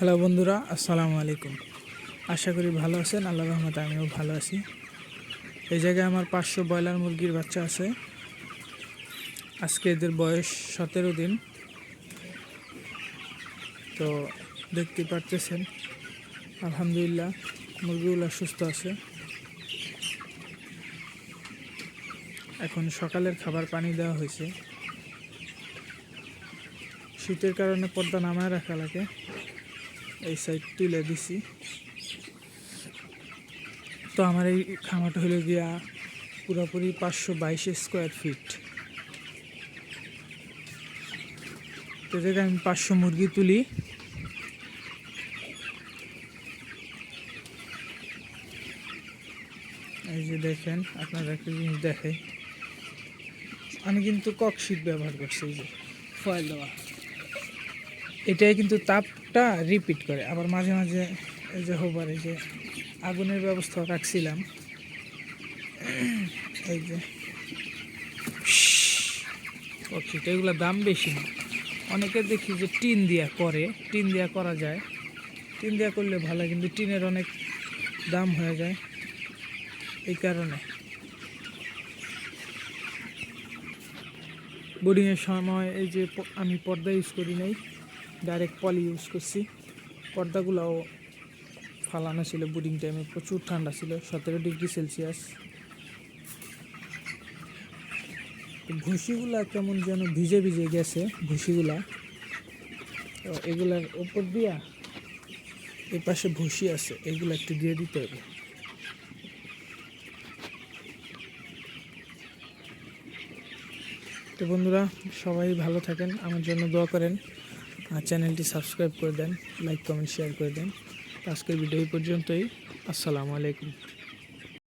Hello বন্ধুরা, আসসালামু আলাইকুম। আশা করি ভালো আছেন, আল্লাহ রহমতে আমিও ভালো আছি। এই জায়গায় আমার পাঁচশো ব্রয়লার মুরগির বাচ্চা আছে। আজকে এদের বয়স সতেরো দিন। তো দেখতে পারতেছেন, আলহামদুলিল্লাহ, মুরগিগুলো সুস্থ আছে। এখন সকালের খাবার পানি দেওয়া হয়েছে। শীতের কারণে পর্দা নামায় রাখা লাগে। এই সাইড তুলে দিছি। তো আমার এই খামারটা হলো গিয়া পুরোপুরি পাঁচশো বাইশ স্কোয়ার ফিট তো থেকে আমি পাঁচশো মুরগি তুলি। এই যে দেখেন, আপনারা একটা জিনিস দেখে আমি কিন্তু কক শীত ব্যবহার করছি, এই যে। ফয়েল দেওয়া। এটাই কিন্তু তাপটা রিপিট করে। আবার মাঝে মাঝে এই যে হবার, এই যে আগুনের ব্যবস্থা রাখছিলাম। এই যে ওকে এগুলো দাম বেশি না। অনেকে দেখি যে টিন দিয়া করে, টিন দিয়া করা যায়। টিন দিয়া করলে ভালো, কিন্তু টিনের অনেক দাম হয়ে যায়। এই কারণে। বোর্ডিংয়ের সময় এই যে আমি পর্দা ইউজ করি নাই। ডাইরেক্ট পলি ইউজ করছি। পর্দাগুলাও ফালানো ছিল বুডিং টাইমে প্রচুর ঠান্ডা ছিল, সতেরো ডিগ্রি সেলসিয়াস ভুসিগুলা কেমন যেন ভিজে ভিজে গেছে ভুসিগুলা তো এগুলার ওপর দিয়া এই পাশে ভুসি আছে, এগুলো একটু দিয়ে দিতে হবে। তো বন্ধুরা, সবাই ভালো থাকেন, আমার জন্য দোয়া করেন। আর চ্যানেলটি সাবস্ক্রাইব করে দেন, লাইক, কমেন্ট, শেয়ার করে দেন। আজকের ভিডিও পর্যন্তই। আসসালামু আলাইকুম।